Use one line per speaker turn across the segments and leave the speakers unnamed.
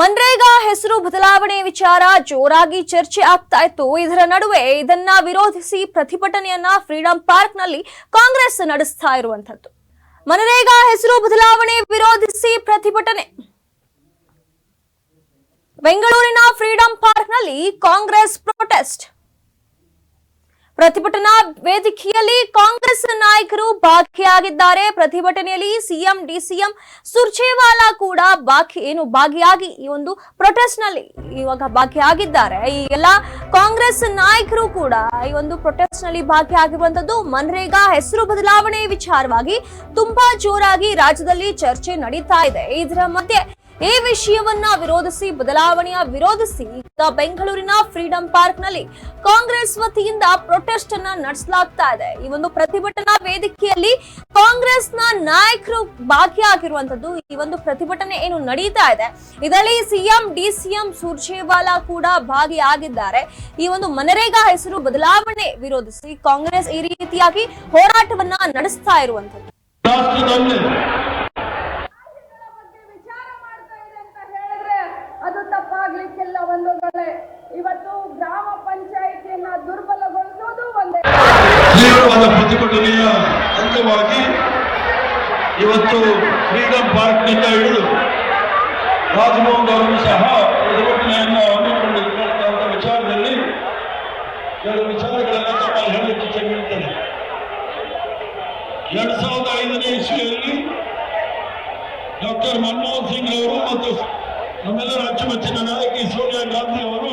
ಮನ್ರೇಗಾ ಹೆಸರು ಬದಲಾವಣೆ ವಿಚಾರ ಜೋರಾಗಿ ಚರ್ಚೆ ಆಗ್ತಾ ಇತ್ತು. ಇದರ ನಡುವೆ ಇದನ್ನ ವಿರೋಧಿಸಿ ಪ್ರತಿಭಟನೆಯನ್ನ ಫ್ರೀಡಂ ಪಾರ್ಕ್ನಲ್ಲಿ ಕಾಂಗ್ರೆಸ್ ನಡೆಸ್ತಾ ಇರುವಂತದ್ದು ಮನರೇಗಾ ಹೆಸರು ಬದಲಾವಣೆ ವಿರೋಧಿಸಿ ಪ್ರತಿಭಟನೆ. ಬೆಂಗಳೂರಿನ ಫ್ರೀಡಂ ಪಾರ್ಕ್ನಲ್ಲಿ ಕಾಂಗ್ರೆಸ್ ಪ್ರೊಟೆಸ್ಟ್. ಪ್ರತಿಭಟನಾ ವೇದಿಕೆಯಲ್ಲಿ ಕಾಂಗ್ರೆಸ್ ನಾಯಕರು ಭಾಗಿಯಾಗಿದ್ದಾರೆ. ಪ್ರತಿಭಟನೆಯಲ್ಲಿ ಸಿಎಂ, ಡಿಸಿಎಂ ಸುರ್ಜೇವಾಲಾ ಕೂಡ ಬಾಕಿ, ಏನು ಭಾಗಿಯಾಗಿ ಈ ಒಂದು ಪ್ರೊಟೆಸ್ಟ್ನಲ್ಲಿ ಇವಾಗ ಭಾಗಿಯಾಗಿದ್ದಾರೆ. ಈ ಎಲ್ಲ ಕಾಂಗ್ರೆಸ್ ನಾಯಕರು ಕೂಡ ಈ ಒಂದು ಪ್ರೊಟೆಸ್ಟ್ನಲ್ಲಿ ಭಾಗಿಯಾಗಿರುವಂತದ್ದು ಮನ್ರೇಗಾ. ಹೆಸರು ಬದಲಾವಣೆ ವಿಚಾರವಾಗಿ ತುಂಬಾ ಜೋರಾಗಿ ರಾಜ್ಯದಲ್ಲಿ ಚರ್ಚೆ ನಡೀತಾ ಇದೆ. ಇದರ ಮಧ್ಯೆ ಈ ವಿಷಯವನ್ನ ವಿರೋಧಿಸಿ, ಬದಲಾವಣೆಯ ವಿರೋಧಿಸಿ ಬೆಂಗಳೂರಿನ ಫ್ರೀಡಂ ಪಾರ್ಕ್ನಲ್ಲಿ ಕಾಂಗ್ರೆಸ್ ವತಿಯಿಂದ ಪ್ರೊಟೆಸ್ಟ್ ಅನ್ನ ನಡೆಸಲಾಗ್ತಾ ಇದೆ. ಈ ಒಂದು ಪ್ರತಿಭಟನಾ ವೇದಿಕೆಯಲ್ಲಿ ಕಾಂಗ್ರೆಸ್ನ ನಾಯಕರು ಭಾಗಿಯಾಗಿರುವಂತದ್ದು ಈ ಒಂದು ಪ್ರತಿಭಟನೆ ಏನು ನಡೀತಾ ಇದೆ. ಇದರಲ್ಲಿ ಸಿಎಂ, ಡಿಸಿಎಂ ಸುರ್ಜೇವಾಲಾ ಕೂಡ ಭಾಗಿಯಾಗಿದ್ದಾರೆ. ಈ ಒಂದು ಮನರೇಗಾ ಹೆಸರು ಬದಲಾವಣೆ ವಿರೋಧಿಸಿ ಕಾಂಗ್ರೆಸ್ ಈ ರೀತಿಯಾಗಿ ಹೋರಾಟವನ್ನ ನಡೆಸ್ತಾ ಇರುವಂತದ್ದು
ರಾಷ್ಟ್ರದಲ್ಲಿ
ಬಗ್ಗೆ ವಿಚಾರ ಮಾಡ್ತಾ ಇದೆ ಅಂತ ಹೇಳಿದ್ರೆ ಅದು ತಪ್ಪಾಗ್ಲಿಕ್ಕಿಲ್ಲ ಬಂಧುಗಳೇ ಇವತ್ತು ಗ್ರಾಮ ಪಂಚಾಯಿತಿಯನ್ನ ದುರ್ಬಲಗೊಳಿಸೋದು ಒಂದೇ
ತೀವ್ರವಾದ ಪ್ರತಿಭಟನೆಯ ಅಂಗವಾಗಿ ಇವತ್ತು ಫ್ರೀಡಂ ಪಾರ್ಕ್ನಿಂದ ಹಿಡಿದು ರಾಜಭವನ್ ಅವರು ಸಹ ಪ್ರತಿಭಟನೆಯನ್ನು ಹಮ್ಮಿಕೊಂಡಿರ್ತಕ್ಕಂಥ ವಿಚಾರದಲ್ಲಿ ಎರಡು ವಿಚಾರಗಳನ್ನು ತಮ್ಮ ಹೇಳಲಿಕ್ಕೆ ಇಚ್ಛೆಪಡುತ್ತೇನೆ ಎರಡ್ ಸಾವಿರದ ಐದನೇ ಇಸ್ವಿಯಲ್ಲಿ ಡಾಕ್ಟರ್ ಮನಮೋಹನ್ ಸಿಂಗ್ ಅವರು ಮತ್ತು ನಮ್ಮೆಲ್ಲರ ಅಚ್ಚುಮೆಚ್ಚಿನ ನಾಯಕಿ ಸೋನಿಯಾ ಗಾಂಧಿ ಅವರು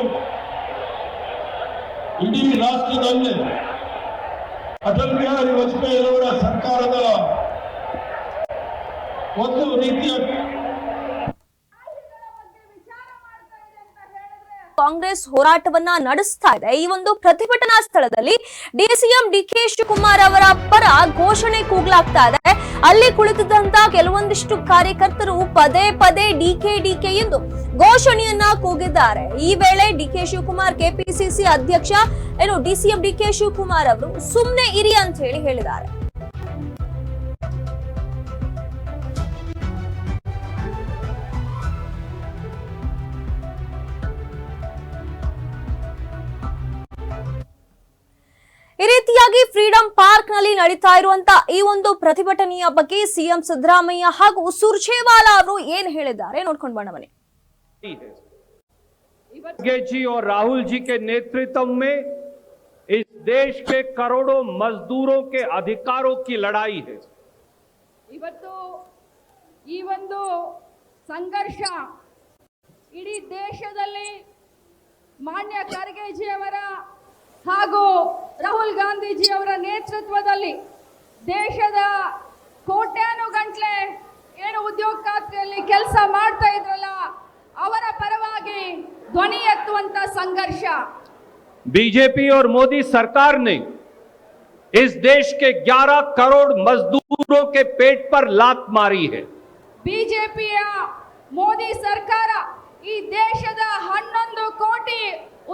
ಇಡೀ ರಾಷ್ಟ್ರದಲ್ಲಿ ಅಟಲ್ ಬಿಹಾರಿ ವಾಜಪೇಯಿ ಅವರ ಸರ್ಕಾರದ ಒಂದು ರೀತಿಯ
ಕಾಂಗ್ರೆಸ್ ಹೋರಾಟವನ್ನ ನಡೆಸ್ತಾ ಇದೆ. ಈ ಒಂದು ಪ್ರತಿಭಟನಾ ಸ್ಥಳದಲ್ಲಿ ಡಿಸಿಎಂ ಡಿಕೆ ಶಿವಕುಮಾರ್ ಅವರ ಪರ ಘೋಷಣೆ ಕೂಗ್ಲಾಗ್ತಾ ಇದೆ. ಅಲ್ಲಿ ಕುಳಿತಿದ್ದಂತ ಕೆಲವೊಂದಿಷ್ಟು ಕಾರ್ಯಕರ್ತರು ಪದೇ ಪದೇ ಡಿಕೆ ಡಿಕೆ ಎಂದು ಘೋಷಣೆಯನ್ನ ಕೂಗಿದ್ದಾರೆ. ಈ ವೇಳೆ ಡಿಕೆ ಶಿವಕುಮಾರ್, ಕೆಪಿಸಿಸಿ ಅಧ್ಯಕ್ಷ ಏನು ಡಿಸಿಎಂ ಡಿಕೆ ಶಿವಕುಮಾರ್ ಅವರು ಸುಮ್ನೆ ಇರಿ ಅಂತ ಹೇಳಿ ಹೇಳಿದ್ದಾರೆ. ಈ ರೀತಿಯಾಗಿ ಫ್ರೀಡಂ ಪಾರ್ಕ್ನಲ್ಲಿ ನಡೀತಾ ಇರುವಂತ ಈ ಒಂದು ಪ್ರತಿಭಟನೆಯ ಬಗ್ಗೆ ಸಿಎಂ ಸಿದ್ದರಾಮಯ್ಯ ಹಾಗೂ ಸುರ್ಜೇವಾಲಾ ಅವರು ಏನ್ ಹೇಳಿದ್ದಾರೆ ನೋಡ್ಕೊಂಡು ಬಣ್ಣ
खड़गे जी और राहुल जी के नेतृत्व में इस देश के करोड़ों मजदूरों के अधिकारों की लड़ाई है
ಇವತ್ತು ಈ ಒಂದು ಸಂಘರ್ಷ ಇಡೀ ದೇಶದಲ್ಲಿ ಮಾನ್ಯ ಖರ್ಗೆಜಿಯವರ ಹಾಗೂ ರಾಹುಲ್ ಗಾಂಧೀಜಿಯವರ ನೇತೃತ್ವದಲ್ಲಿ ದೇಶದ ಕೋಟ್ಯಾನುಗಂಟ್ಲೆ ಏನು ಉದ್ಯೋಗ ಖಾತ್ರಿಯಲ್ಲಿ ಕೆಲಸ ಮಾಡ್ತಾ ಇದ್ರಲ್ಲ ಅವರ ಪರವಾಗಿ ಧ್ವನಿ ಎತ್ತುವಂತ ಸಂಘರ್ಷ
बीजेपी और मोदी सरकार ने इस देश के 11 करोड़ मजदूरों के पेट पर लात मारी है
ಬಿಜೆಪಿಯ ಮೋದಿ ಸರ್ಕಾರ ಈ ದೇಶದ ಹನ್ನೊಂದು ಕೋಟಿ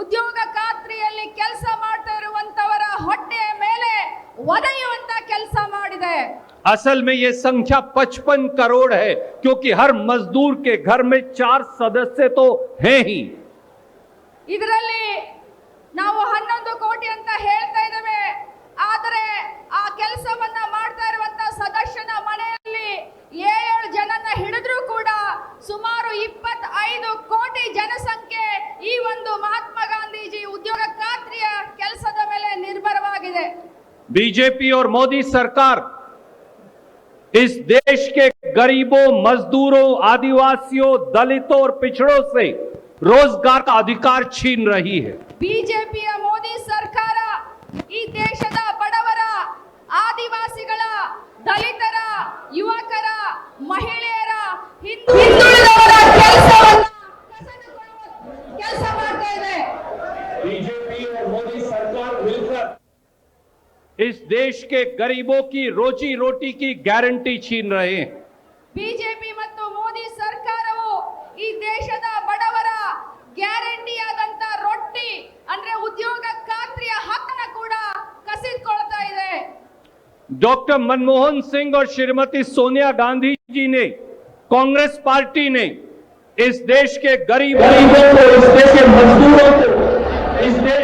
ಉದ್ಯೋಗ ಖಾತ್ರಿಯಲ್ಲಿ ಕೆಲಸ ಮಾಡ್ತಾ ಇರುವಂತವರ ಹೊಟ್ಟೆಯ ಮೇಲೆ ಒದೆಯುವಂತ ಕೆಲಸ ಮಾಡಿದೆ
असल में ये संख्या 55 करोड़ है क्योंकि हर मजदूर के घर में चार सदस्य तो हैं ही
ಇದರಲ್ಲಿ ನಾವು ಹನ್ನೊಂದು ಕೋಟಿ ಅಂತ ಹೇಳ್ತಾ ಇದ್ದೇವೆ ಆದರೆ ಆ ಕೆಲಸವನ್ನ ಮಾಡ್ತಾ ಇರುವಂತ ಸದಸ್ಯನ ಮನೆಯಲ್ಲಿ ಏಳು ಜನನ ಹಿಡಿದ್ರೂ ಕೂಡ ಸುಮಾರು ಇಪ್ಪತ್ತೈದು ಕೋಟಿ ಜನಸಂಖ್ಯೆ ಈ ಒಂದು ಮಹಾತ್ಮ ಗಾಂಧೀಜಿ ಉದ್ಯೋಗ ಖಾತ್ರಿಯ ಕೆಲಸದ ಮೇಲೆ ನಿರ್ಭರವಾಗಿದೆ
बीजेपी और मोदी सरकार इस देश के गरीबों, मजदूरों, आदिवासियों, दलितों और पिछड़ों से रोज़गार का अधिकार छीन रही है। बीजेपी इस देश के गरीबों की रोजी रोटी की गारंटी छीन रहे हैं
ಬಿಜೆಪಿ ಮತ್ತು ಮೋದಿ ಸರ್ಕಾರವು ಈ ದೇಶದ ಬಡವರ ಗ್ಯಾರಂಟಿಯಾದಂತ ರೊಟ್ಟಿ ಅಂದ್ರೆ ಉದ್ಯೋಗ ಖಾತ್ರಿಯ ಹಕ್ಕನ್ನ ಕೂಡ ಕಸಿದುಕೊಳ್ತಾ ಇದೆ
डॉक्टर मनमोहन सिंह और श्रीमती सोनिया गांधी जी ने कांग्रेस पार्टी ने इस देश के गरीब गरीबों को इस देश के मजदूरों को इस देश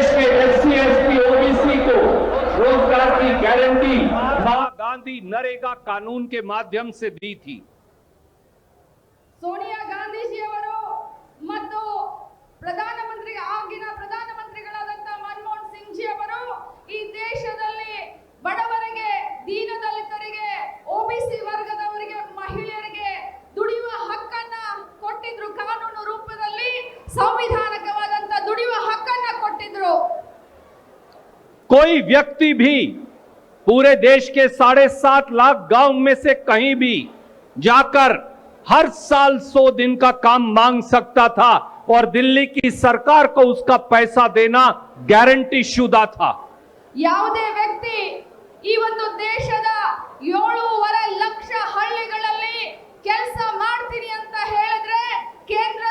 गारंटी महात्मा गांधी नरेगा कानून के माध्यम से दी थी
ಸೋನಿಯಾ ಗಾಂಧೀಜಿಯವರು ಮತ್ತು ಪ್ರಧಾನಮಂತ್ರಿ ಆಗಿನ ಪ್ರಧಾನಮಂತ್ರಿಗಳಾದಂತ ಮನಮೋಹನ್ ಸಿಂಗ್ ಜಿ ಅವರು ಈ ದೇಶದಲ್ಲಿ ಬಡವರಿಗೆ ದೀನದಲಿತರಿಗೆ ಒಬಿಸಿ ವರ್ಗದವರಿಗೆ ಮಹಿಳೆಯರಿಗೆ ದುಡಿಯುವ ಹಕ್ಕನ್ನ ಕೊಟ್ಟಿದ್ರು ಕಾನೂನು ರೂಪದಲ್ಲಿ ಸಂವಿಧಾನಕವಾದಂತ ದುಡಿಯುವ ಹಕ್ಕನ್ನ ಕೊಟ್ಟಿದ್ರು
कोई व्यक्ति भी पूरे देश के साढ़े सात लाख गांव में से कहीं भी जाकर हर साल सौ दिन का काम मांग सकता था और दिल्ली की सरकार को उसका पैसा देना गारंटी शुदा था
ಯಾವುದೇ ವ್ಯಕ್ತಿ ಈ ಒಂದು ದೇಶದ ಏಳೂವರೆ ಲಕ್ಷ ಹಳ್ಳಿಗಳಲ್ಲಿ ಕೆಲಸ ಮಾಡ್ತೀನಿ ಅಂತ ಹೇಳಿದ್ರೆ ಕೇಂದ್ರ ಸರ್ಕಾರ